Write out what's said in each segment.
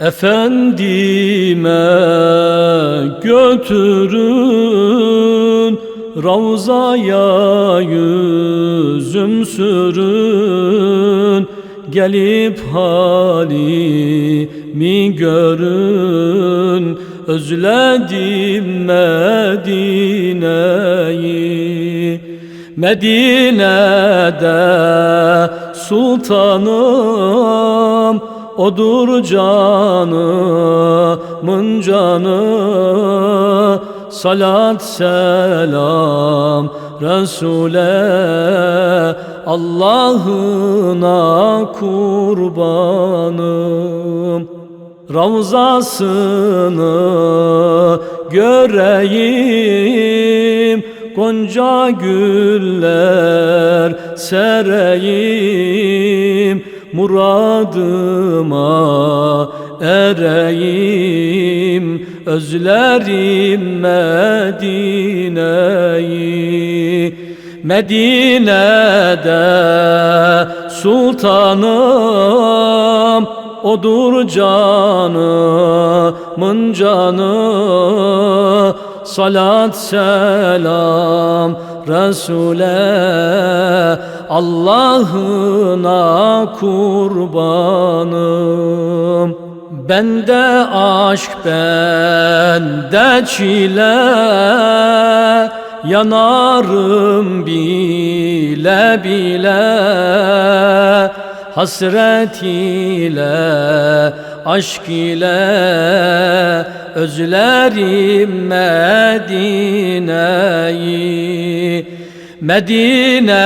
Efendime götürün Ravzaya yüzüm sürün. Gelip halimi görün Özledim Medine'yi. Medine'de sultanım Odur canımın canı. Salat selam Resul'e Allah'ına kurbanım. Ravzasını göreyim Gonca güller sereyim Muradıma ereyim Özlerim Medine'yi. Medine'de sultanım Odur canımın canı Salat selam Resul'e. Allah'ına kurbanım. Bende aşk bende çile. Yanarım bile bile Hasret ile aşk ile Özlerim Medine'yi. Medine'de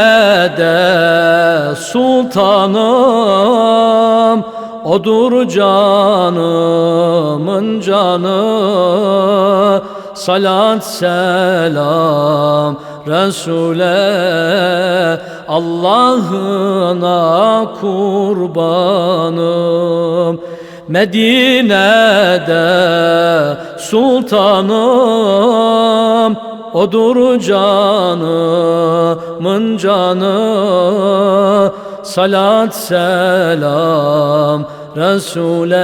sultanım Odur canımın canı. Salat selam Resul'e Allah'ına kurbanım. Medine'de sultanım Odur canımın canı. Salat selam Resul'e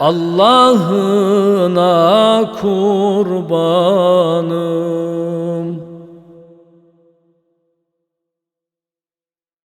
Allah'ına kurbanım